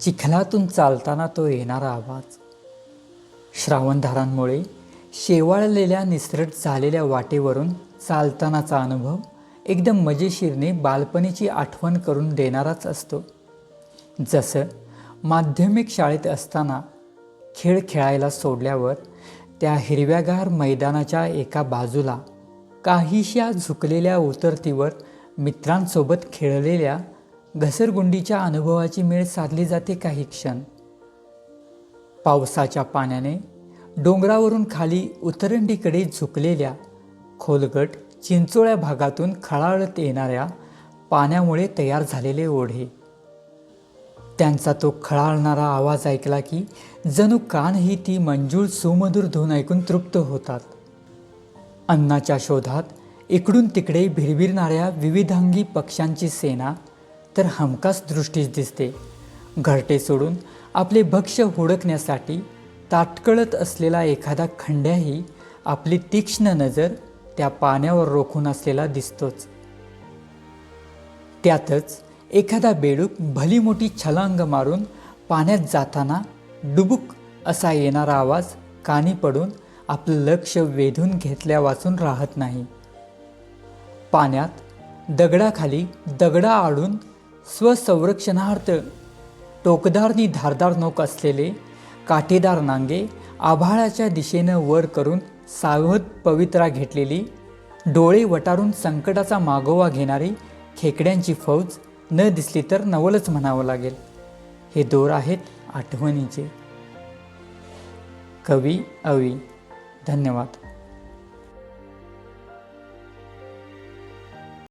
चिखलातून चालताना तो येणारा आवाज. श्रावणधारांमुळे शेवाळलेल्या निसरट झालेल्या वाटेवरून चालतानाचा अनुभव एकदम मजेशीरने बालपणीची आठवण करून देणाराच असतो. जसं माध्यमिक शाळेत असताना खेळ खेळायला सोडल्यावर त्या हिरव्यागार मैदानाच्या एका बाजूला काहीशा झुकलेल्या उतरतीवर मित्रांसोबत खेळलेल्या घसरगुंडीच्या अनुभवाची मेळ साधली जाते काही क्षण. पावसाच्या पाण्याने डोंगरावरून खाली उतरंडीकडे झुकलेल्या खोलगट चिंचोळ्या भागातून खळाळत येणाऱ्या पाण्यामुळे तयार झालेले ओढे. त्यांचा तो खळाळणारा आवाज ऐकला की जणू कानही ती मंजूळ सुमधुर धून ऐकून तृप्त होतात. अन्नाच्या शोधात इकडून तिकडे भिरभिरणाऱ्या विविधांगी पक्ष्यांची सेना तर हमखास दृष्टीस दिसते. घरटे सोडून आपले भक्ष्य हुडकण्यासाठी ताटकळत असलेला एखादा खंड्याही आपली तीक्ष्ण नजर त्या पाण्यावर रोखून असलेला दिसतोच. त्यातच एखादा बेडूक भली मोठी छलांग मारून पाण्यात जाताना डुबुक असा येणारा आवाज कानी पडून आपलं लक्ष वेधून घेतल्या वाचून राहत नाही. पाण्यात दगडाखाली दगडा आडून स्वसंरक्षणार्थ टोकदारनी धारदार नोक असलेले काटेदार नांगे आभाळाच्या दिशेनं वर करून सावध पवित्रा घेतलेली डोळे वटारून संकटाचा मागोवा घेणारी खेकड्यांची फौज न दिसली तर नवलच म्हणावं लागेल. हे दोर आहेत आठवणीचे. कवी अवी. धन्यवाद.